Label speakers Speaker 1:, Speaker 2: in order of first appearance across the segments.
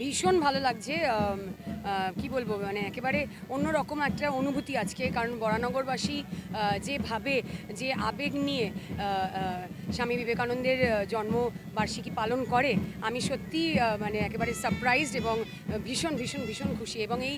Speaker 1: ভীষণ ভালো লাগছে কি বলব মানে একেবারে অন্যরকম একটা অনুভূতি আজকে। কারণ বরানগরবাসী যেভাবে যে আবেগ নিয়ে স্বামী বিবেকানন্দের জন্মবার্ষিকী পালন করে, আমি সত্যি মানে একেবারে সারপ্রাইজড এবং ভীষণ ভীষণ ভীষণ খুশি। এবং এই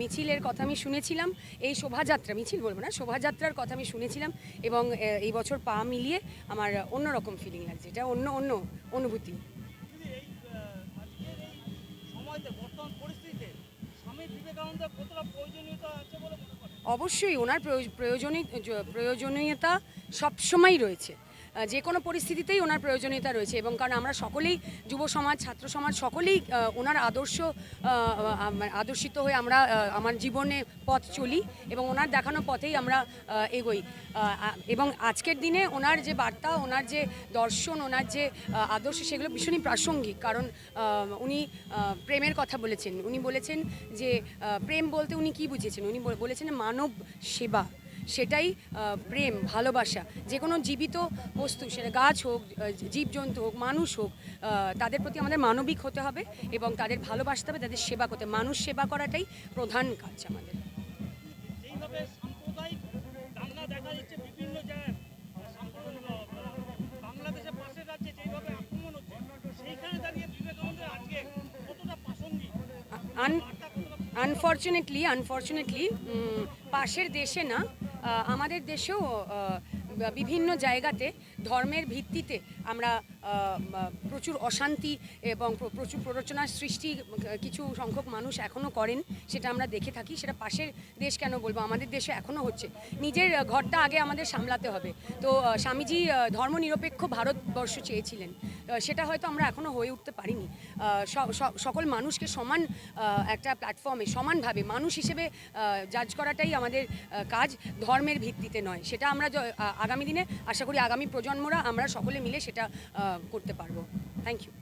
Speaker 1: মিছিলের কথা আমি শুনেছিলাম, এই শোভাযাত্রা, মিছিল বলব না, শোভাযাত্রার কথা আমি শুনেছিলাম এবং এই বছর পা মিলিয়ে আমার অন্যরকম ফিলিং লাগছে। এটা অন্য অন্য অনুভূতি। অবশ্যই ওনার প্রয়োজ- প্রয়োজনীয় প্রয়োজনীয়তা সবসময়ই রয়েছে। যে কোনো পরিস্থিতিতেই ওনার প্রয়োজনীয়তা রয়েছে এবং কারণ আমরা সকলেই যুব সমাজ, ছাত্র সমাজ, সকলেই ওনার আদর্শ আদর্শিত হয়ে আমরা আমার জীবনে পথ চলি এবং ওনার দেখানো পথেই আমরা এগোই। এবং আজকের দিনে ওনার যে বার্তা, ওনার যে দর্শন, ওনার যে আদর্শ, সেগুলো ভীষণই প্রাসঙ্গিক। কারণ উনি প্রেমের কথা বলেছেন। উনি বলেছেন যে প্রেম বলতে উনি কি বুঝেছেন? উনি বলেছেন মানব সেবা। সেটাই প্রেম ভালোবাসা যে কোনো জীবিত বস্তু সেটা গাছ হোক জীবজন্তু হোক মানুষ হোক তাদের প্রতি আমাদের মানবিক হতে হবে এবং তাদের ভালোবাসতে হবে তাদের সেবা করতে মানুষ সেবা করাটাই প্রধান কাজ আমাদের। আনফর্চুনেটলি আনফর্চুনেটলি পাশের দেশে না আমাদের দেশেও বিভিন্ন জায়গাতে ধর্মের ভিত্তিতে আমরা প্রচুর অশান্তি এবং প্রচুর প্ররোচনার সৃষ্টি, কিছু সংখ্যক মানুষ এখনও করেন, সেটা আমরা দেখে থাকি। সেটা পাশের দেশ কেন বলব? আমাদের দেশে এখনও হচ্ছে। নিজের ঘরটা আগে আমাদের সামলাতে হবে। তো স্বামীজি ধর্মনিরপেক্ষ ভারতবর্ষ চেয়েছিলেন। সেটা হয়তো আমরা এখনও হয়ে উঠতে পারিনি। সকল মানুষকে সমান একটা প্ল্যাটফর্মে, সমানভাবে মানুষ হিসেবে জাজ করাটাই আমাদের কাজ ধর্মের ভিত্তিতে নয়। সেটা আমরা আগামী দিনে আশা করি আগামী প্রজন্মরা আমরা সকলে মিলে সেটা করতে পারব। থ্যাংক ইউ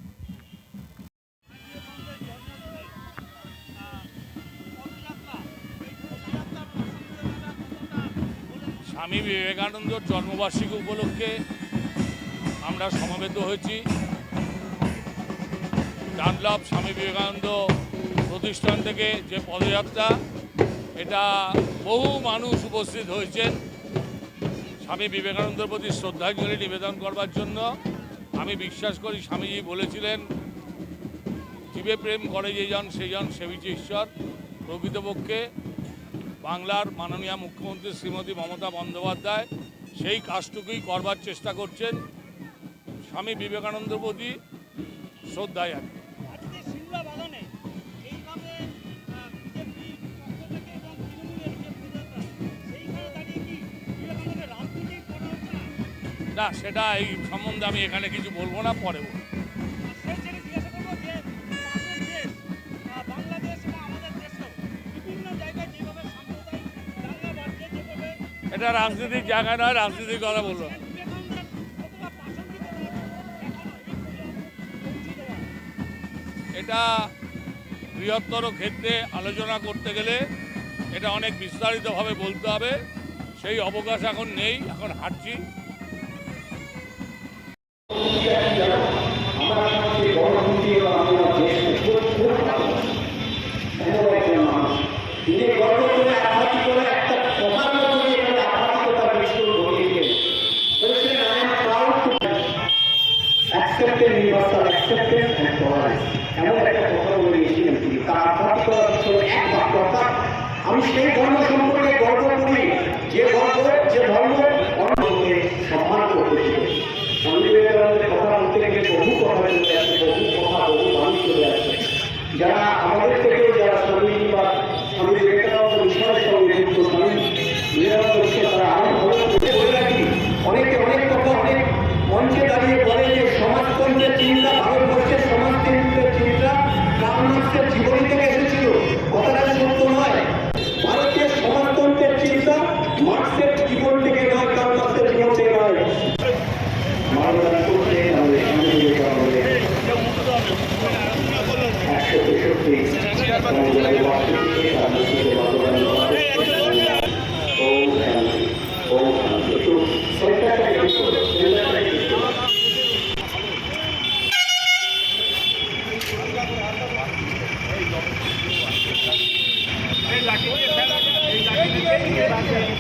Speaker 2: স্বামী বিবেকানন্দর জন্মবার্ষিকী উপলক্ষে আমরা সমবেত হয়েছি। ডানলভ স্বামী বিবেকানন্দ প্রতিষ্ঠান থেকে যে পদযাত্রা, এটা বহু মানুষ উপস্থিত হয়েছেন। স্বামী বিবেকানন্দের প্রতি শ্রদ্ধাঞ্জলি নিবেদন করবার জন্য আমি বিশ্বাস করি স্বামীজি বলেছিলেন, জীবে প্রেম করে যে জন সেই জন সেবিছে ঈশ্বর। প্রকৃতপক্ষে বাংলার মাননীয় মুখ্যমন্ত্রী শ্রীমতী মমতা বন্দ্যোপাধ্যায় সেই কাজটুকুই করবার চেষ্টা করছেন। স্বামী বিবেকানন্দের প্রতি শ্রদ্ধায় আর
Speaker 3: না
Speaker 2: সেটা এই সম্বন্ধে আমি এখানে কিছু বলব না পরে বলব। এটা রাজনীতির জায়গা নয় রাজনীতির কথা বলব। এটা বৃহত্তর ক্ষেত্রে আলোচনা করতে গেলে এটা অনেক বিস্তারিতভাবে বলতে হবে। সেই অবকাশ এখন নেই এখন হাঁটছি।
Speaker 4: আমি সেই ধর্ম সম্পর্কে গর্ব করি। যে গর্ব যে ধর্ম অন্যকে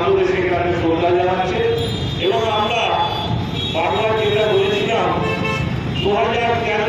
Speaker 4: পাদদেশে কাছে শ্রদ্ধা জানাচ্ছে এবং আমরা বাংলা যেটা বলেছিলাম দু হাজার তেরো